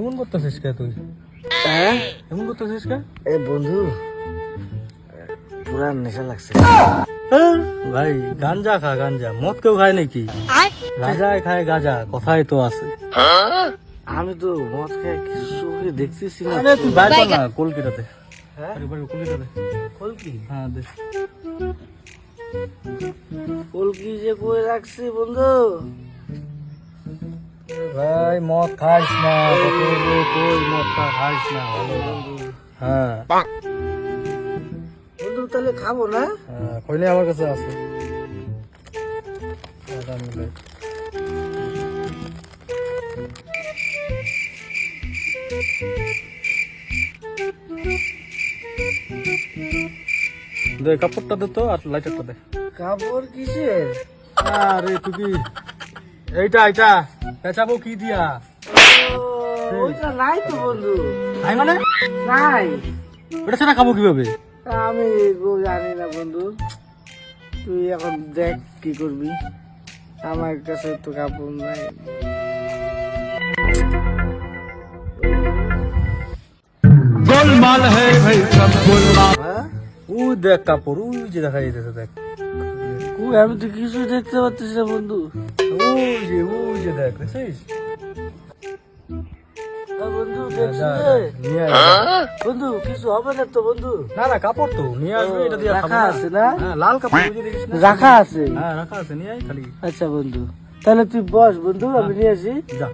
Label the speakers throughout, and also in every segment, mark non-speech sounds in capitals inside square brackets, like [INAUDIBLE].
Speaker 1: এমন করতেছিস কে তুই?
Speaker 2: হ্যাঁ?
Speaker 1: এমন করতেছিস কে?
Speaker 2: এ বন্ধু পুরা নেশা লাগছে।
Speaker 1: হ্যাঁ, ভাই গাঞ্জা খা গাঞ্জা। মদ কেউ খায় নাকি? গাঁজায় খায় গাঁজা কথাই তো আছে।
Speaker 2: আমি তো মদ খাই কিছু দেখতেছি না।
Speaker 1: আরে তুই বাইর না কলকিটাতে। আরে কলকিটাতে।
Speaker 2: কলকি?
Speaker 1: হ্যাঁ দে।
Speaker 2: কলকি যে কই রাখছি বন্ধু?
Speaker 1: ভাই মদ খাইস না। কই মদ খাইস না ভালো হ্যাঁ।
Speaker 2: বন্ধু তাহলে খাব না?
Speaker 1: হ্যাঁ, কইলে আমার কাছে আছে। দে কাপড়টা দে তো আর লাইটারটা দে।
Speaker 2: কাপড় কিসের?
Speaker 1: আরে তুই কি এইটা এইটা। পেঁচাবো কি দিয়া?
Speaker 2: ওইটা নাই তো বন্ধু।
Speaker 1: নাই মানে?
Speaker 2: নাই।
Speaker 1: ওটা সেটা খাব কীভাবে?
Speaker 2: আমি জানি না বন্ধু। তুই এখন দেখ কি করবি। আমার কাছে তো কাপড় নাই। হ্যাঁ?
Speaker 1: ওই দেখ কাপড় ওই যে দেখা যাইতেছে দেখ।
Speaker 2: আমি তো কিছু দেখতে পাচ্ছিস না বন্ধু।
Speaker 1: ওই যে ওই যে দেখ দেখছিস
Speaker 2: বন্ধু।
Speaker 1: নিয়ে
Speaker 2: বন্ধু কিছু হবে না তো বন্ধু
Speaker 1: না না কাপড় তো নিয়ে আসবে এটা দিয়ে
Speaker 2: রাখা আছে না?
Speaker 1: লাল কাপড়?
Speaker 2: রাখা আছে
Speaker 1: হ্যাঁ রাখা আছে নিয়ে আয় খালি
Speaker 2: আচ্ছা বন্ধু তাহলে তুই বস বন্ধু আমি নিয়ে আসি
Speaker 1: যা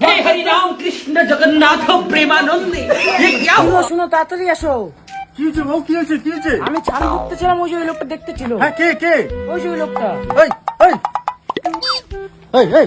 Speaker 3: हे हरिराम कृष्ण जगन्नाथ प्रेमानंद ये क्या हुआ
Speaker 4: শুনো তাড়াতাড়ি আসো
Speaker 1: কি হয়েছে বউ কি হয়েছে কি হয়েছে
Speaker 4: আমি চালু করতেছিলাম ওই যে ওই লোকটা দেখতে ছিল
Speaker 1: হ্যাঁ কে কে
Speaker 4: ওই যে ওই লোকটা
Speaker 1: এই এই এই এই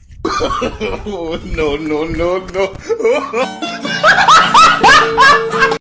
Speaker 1: [LAUGHS] Oh,
Speaker 5: no, no, no, no. [LAUGHS]